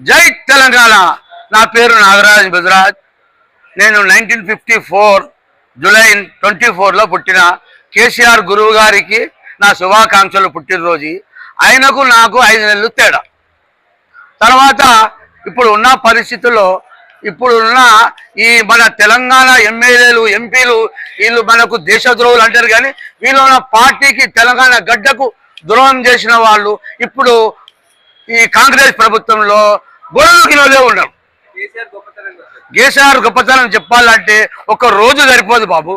జై తెలంగాణ. నా పేరు నాగరాజ్ బుజరాజ్. నేను nineteen fifty four July twenty ఫోర్లో పుట్టిన కేసీఆర్ గురువు గారికి నా శుభాకాంక్షలు పుట్టినరోజు ఆయనకు నాకు ఐదు నెలలు తేడా. తర్వాత ఇప్పుడు ఉన్న పరిస్థితుల్లో ఇప్పుడున్న ఈ మన తెలంగాణ ఎమ్మెల్యేలు ఎంపీలు వీళ్ళు మనకు దేశద్రోహులు అంటారు కానీ వీళ్ళు ఉన్న పార్టీకి తెలంగాణ గడ్డకు ద్రోహం చేసిన వాళ్ళు ఇప్పుడు ఈ కాంగ్రెస్ ప్రభుత్వంలో గొడవకినోలే ఉండరు కేసీఆర్ గొప్పతనం చెప్పాలంటే ఒక రోజు సరిపోదు బాబు.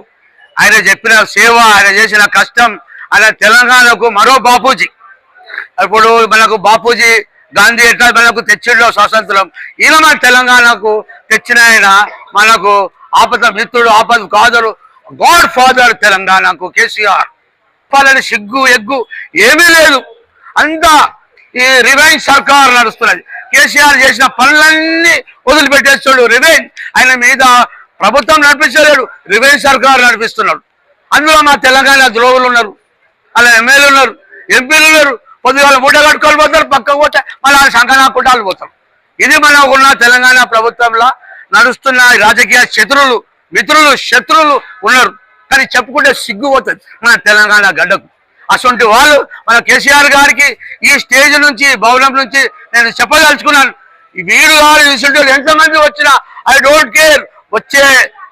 ఆయన చెప్పిన సేవ ఆయన చేసిన కష్టం ఆయన తెలంగాణకు మరో బాపూజీ. ఇప్పుడు మనకు బాపూజీ గాంధీ ఎట్లా మనకు తెచ్చిండో స్వాతంత్రం. ఈయన మన తెలంగాణకు తెచ్చిన ఆయన మనకు ఆపద మిత్రుడు ఆపద కాదరు గాడ్ ఫాదర్ తెలంగాణకు కేసీఆర్. చెప్పాలని సిగ్గు ఎగ్గు ఏమీ లేదు. అంతా ఈ రివైన్ సర్కార్ నడుస్తున్నది. కేసీఆర్ చేసిన పనులన్నీ వదిలిపెట్టేస్తాడు రివైన్. ఆయన మీద ప్రభుత్వం నడిపించలేడు రివైన్ సర్కార్ నడిపిస్తున్నాడు. అందులో మా తెలంగాణ ద్రోహులు ఉన్నారు అలా ఎమ్మెల్యేలు ఉన్నారు ఎంపీలు ఉన్నారు. కొద్దిగా మూట కట్టుకొని పోతారు పక్కకు పోతే మళ్ళీ సంకనా కుటాలు పోతారు. ఇది మనం ఉన్న తెలంగాణ ప్రభుత్వంలో నడుస్తున్న రాజకీయ శత్రులు మిత్రులు శత్రులు ఉన్నారు. కానీ చెప్పుకుంటే సిగ్గుపోతుంది మన తెలంగాణ గడ్డకు. అటువంటి వాళ్ళు మన కేసీఆర్ గారికి ఈ స్టేజ్ నుంచి భవనం నుంచి నేను చెప్పదలుచుకున్నాను. వీరు గారు ఇటువంటి ఎంతమంది వచ్చినా ఐ డోంట్ కేర్. వచ్చే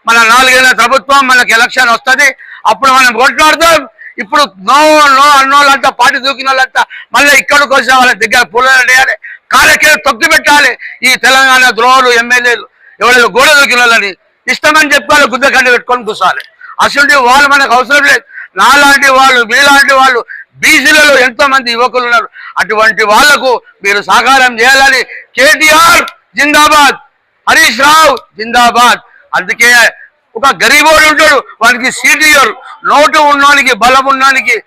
మన నాలుగేళ్ళ ప్రభుత్వం మనకి ఎలక్షన్ వస్తుంది. అప్పుడు మనం కొట్లాడతాం. ఇప్పుడు నో నో అన్నోళ్ళంతా పార్టీ దూకిన వాళ్ళంతా మళ్ళీ ఇక్కడికి వచ్చిన వాళ్ళ దగ్గర పూలలు వేయాలి. కాలకే తొక్కి పెట్టాలి. ఈ తెలంగాణ ద్రోహులు ఎమ్మెల్యేలు ఎవరైనా గోడ దూకిన వాళ్ళని ఇష్టమని చెప్పాలి గుద్ద కండి పెట్టుకొని కూర్చోాలి అసలు వాళ్ళు మనకు అవసరం లేదు. నాలాంటి వాళ్ళు మీలాంటి వాళ్ళు బీసీలలో ఎంతో మంది యువకులు ఉన్నారు. అటువంటి వాళ్ళకు మీరు సహకారం చేయాలని కేటీఆర్ జిందాబాద్ హరీష్ రావు జిందాబాద్. అందుకే ఒక గరీబోడు ఉంటాడు వానికి సీట్ ఇయ్యరు. నోటు ఉన్నోనికి బలం ఉన్నోనికి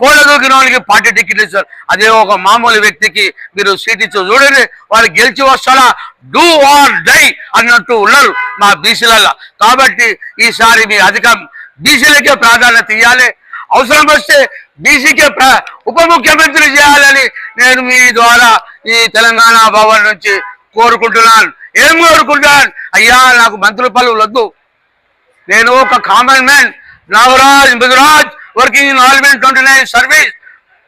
కోళ్ళ దూకినోనికి పార్టీ టికెట్ ఇస్తారు. అదే ఒక మామూలు వ్యక్తికి మీరు సీట్ ఇచ్చి చూడండి వాళ్ళు గెలిచి వస్తారా డూ ఆర్ డై అన్నట్టు ఉన్నారు మా బీసీలలో కాబట్టి ఈసారి మీ అధికం బీసీలకే ప్రాధాన్యత ఇవ్వాలి అవసరం వస్తే బీసీకే ఉప ముఖ్యమంత్రి చేయాలని నేను మీ ద్వారా ఈ తెలంగాణ భవన్ నుంచి కోరుకుంటున్నాను. ఏం కోరుకుంటున్నాను అయ్యా నాకు మంత్రుల పదవులు వద్దు. నేను ఒక common man Nagaraj Mruduraj working in all twenty nine service.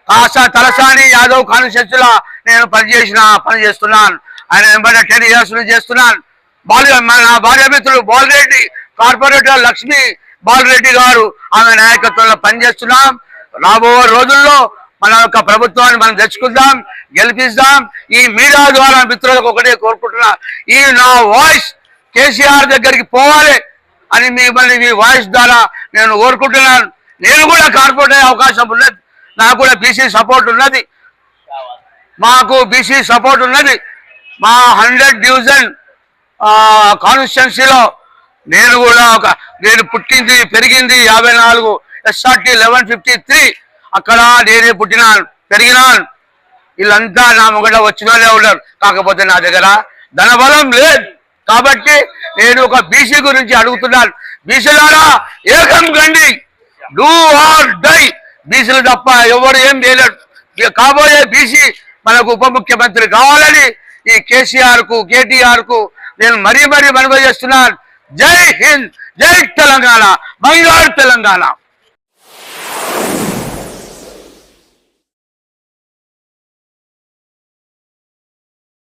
కాస్త తలసాని యాదవ్ కాన్స్టిట్యూన్సీలో నేను పనిచేసిన పని చేస్తున్నాను ఆయన వెంబడి టెన్ ఇయర్స్ చేస్తున్నాను. బాల్య నా భార్య మిత్రుడు బాలరెడ్డి కార్పొరేటర్ లక్ష్మి బాలరెడ్డి గారు ఆమె నాయకత్వంలో పనిచేస్తున్నాం. రాబో రోజుల్లో మన యొక్క ప్రభుత్వాన్ని మనం తెచ్చుకుందాం గెలిపిస్తాం. ఈ మీడియా ద్వారా మిత్రులకు ఒకటే కోరుకుంటున్నా ఈ నా వాయిస్ కేసీఆర్ దగ్గరికి పోవాలి అని మిమ్మల్ని మీ వాయిస్ ద్వారా నేను కోరుకుంటున్నాను. నేను కూడా కార్పొరేట్ అయ్యే అవకాశం ఉన్నది. నాకు కూడా బీసీ సపోర్ట్ ఉన్నది. మాకు బీసీ సపోర్ట్ ఉన్నది. మా హండ్రెడ్ డివిజన్ కాన్స్టిట్యున్సీలో నేను కూడా ఒక నేను పుట్టింది పెరిగింది యాభై నాలుగు ఎస్ఆర్టీ లెవెన్ ఫిఫ్టీ త్రీ అక్కడ నేనే పుట్టినాను పెరిగినాను వీళ్ళంతా నా ముంగట వచ్చిన ఉన్నారు. కాకపోతే నా దగ్గర ధనబలం లేదు. కాబట్టి నేను ఒక బీసీ గురించి అడుగుతున్నాను. బీసీలారా ఏకం గండి. డూ ఆర్ డై బీసీలు తప్ప ఎవరు ఏం చేయలేరు. కాబోయే బీసీ మనకు ఉప ముఖ్యమంత్రి కావాలని ఈ కేసీఆర్కు కేటీఆర్కు నేను మరీ మరీ మనవి చేస్తున్నాను. జై హింద్ జై తెలంగాణ బంగారు తెలంగాణ